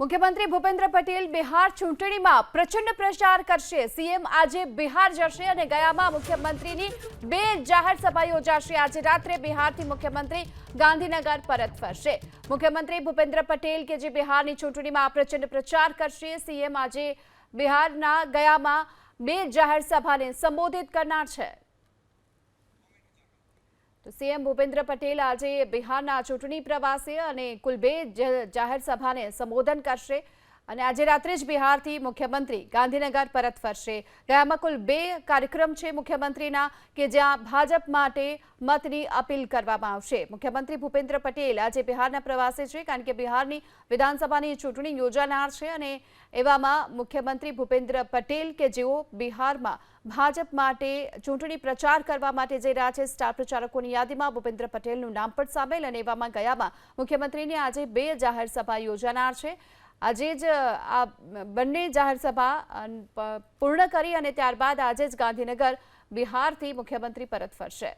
મુખ્યમંત્રી ભૂપેન્દ્ર પટેલ બિહાર ચૂંટણીમાં પ્રચંડ પ્રચાર કરશે. સીએમ આજે બિહાર જશે અને ગયામાં મુખ્યમંત્રીની બે જાહેર સભા યોજાશે. આજે રાત્રે બિહારથી મુખ્યમંત્રી ગાંધીનગર પરત ફરશે. મુખ્યમંત્રી ભૂપેન્દ્ર પટેલ કે જે બિહારની ચૂંટણીમાં પ્રચંડ પ્રચાર કરશે, સીએમ આજે બિહારના ગયામાં બે જાહેર સભાને સંબોધિત કરનાર છે. સીએમ ભૂપેન્દ્ર પટેલ આજે બિહારના ચૂંટણી પ્રવાસે અને કુલ બે જાહેર સભાને સંબોધન કરશે. અને આજે રાત્રે જ બિહારથી મુખ્યમંત્રી ગાંધીનગર પરત ફરશે. ગયામાં કુલ બે કાર્યક્રમ છે મુખ્યમંત્રીના કે જ્યાં ભાજપ માટે મતની અપીલ કરવામાં આવશે. મુખ્યમંત્રી ભૂપેન્દ્ર પટેલ આજે બિહારના પ્રવાસે છે કારણ કે બિહારની વિધાનસભાની ચૂંટણી યોજાનાર છે અને એવામાં મુખ્યમંત્રી ભૂપેન્દ્ર પટેલ કે જેઓ બિહારમાં ભાજપ માટે ચૂંટણી પ્રચાર કરવા માટે જઈ રહ્યા છે, સ્ટાર પ્રચારકોની યાદીમાં ભૂપેન્દ્ર પટેલનું નામ પણ સામેલ અને એવામાં ગયામાં મુખ્યમંત્રીની આજે બે જાહેર સભા યોજાનાર છે. આજે જ આ બંને જાહેર સભા અન, પ- પૂર્ણ કરી અને ત્યારબાદ આજે જ ગાંધીનગર બિહારથી મુખ્યમંત્રી પરત ફરશે.